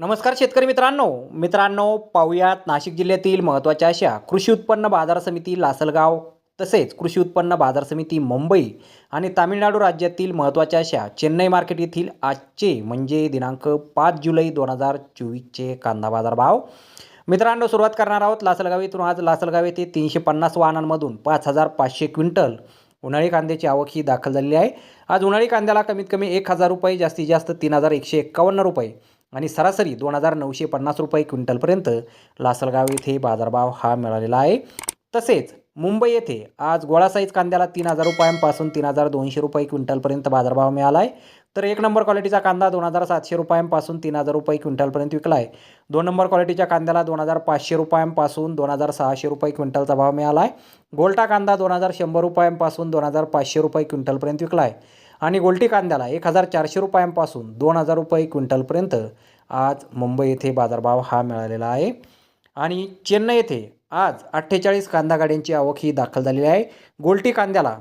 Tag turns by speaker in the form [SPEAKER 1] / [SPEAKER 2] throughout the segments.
[SPEAKER 1] नमस्कार शेतकरी मित्रांनो. मित्रांनो पाहुयात नाशिक जिल्ह्यातील महत्त्वाच्या अशा कृषी उत्पन्न बाजार समिती लासलगाव तसेच कृषी उत्पन्न बाजार समिती मुंबई आणि तामिळनाडू राज्यातील महत्त्वाच्या अशा चेन्नई मार्केट येथील आजचे म्हणजे दिनांक पाच जुलै दोन हजार चोवीसचे कांदा बाजार भाव मित्रांनो सुरुवात करणार आहोत लासलगाव येथून. आज लासलगाव येथे तीनशे पन्नास वाहनांमधून पाच हजार पाचशे क्विंटल उन्हाळी कांद्याची आवक ही दाखल झालेली आहे. आज उन्हाळी कांद्याला कमीत कमी एक हजार रुपये जास्तीत जास्त तीन हजार एकशे एक्कावन्न रुपये. आणि सरासरी दोन हजार नऊशे पन्नास रुपये क्विंटलपर्यंत लासलगाव येथे बाजारभाव हा मिळालेला आहे. तसेच मुंबई येथे आज गोळा साईज कांद्याला तीन हजार रुपयांपासून तीन हजार दोनशे रुपये क्विंटलपर्यंत बाजारभाव मिळाला आहे. तर एक नंबर क्वालिटीचा कांदा दोन हजार सातशे रुपयांपासून तीन हजार रुपये क्विंटलपर्यंत विकला आहे. दोन नंबर क्वालिटीच्या कांद्याला दोन हजार पाचशे रुपयांपासून दोन हजार सहाशे रुपये क्विंटलचा भाव मिळाला आहे. गोल्टा कांदा दोन हजार शंभर रुपयांपासून दोन हजार पाचशे रुपये क्विंटलपर्यंत विकला आहे. आणि गोल्टी कांद्याला एक हजार चारशे रुपयांपासून दोन हजार रुपये क्विंटलपर्यंत आज मुंबई येथे बाजारभाव हा मिळालेला आहे. आणि चेन्नई येथे आज अठ्ठेचाळीस कांदा गाड्यांची आवक ही दाखल झालेली आहे. गोल्टी कांद्याला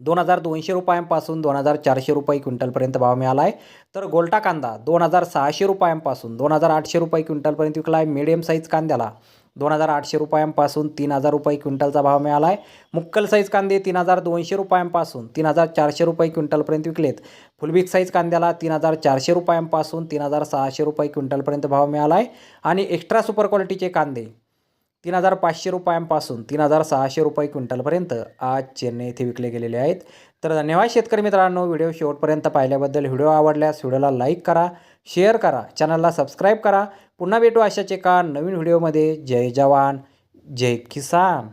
[SPEAKER 1] दोन हजार दोनशे रुपयांपासून दोन हजार चारशे रुपये क्विंटलपर्यंत भाव मिळाला आहे. तर गोल्टा कांदा दोन हजार सहाशे रुपयांपासून दोन हजार आठशे रुपये क्विंटलपर्यंत विकला आहे. मिडियम साईज कांद्याला दोन हजार आठशे रुपयांपासून तीन हजार रुपये क्विंटलचा भाव मिळाला आहे मुक्कल साईज कांदे तीन हजार दोनशे रुपयांपासून तीन हजार चारशे रुपये क्विंटलपर्यंत विकलेत. फुलबिग साईज कांद्याला तीन हजार चारशे रुपयांपासून तीन हजार सहाशे रुपये क्विंटलपर्यंत भाव मिळाला आहे आणि एक्स्ट्रा सुपर क्वालिटीचे कांदे तीन हजार पाचशे रुपयांपासून तीन हजार सहाशे रुपये क्विंटलपर्यंत आज चेन्नई येथे विकले गेलेले आहेत. तर धन्यवाद शेतकरी मित्रांनो व्हिडिओ शेवटपर्यंत पाहिल्याबद्दल व्हिडिओ आवडल्यास व्हिडिओला लाईक करा शेअर करा चॅनलला सबस्क्राईब करा. पुन्हा भेटू अशाच एका नवीन व्हिडिओमध्ये. जय जवान जय किसान.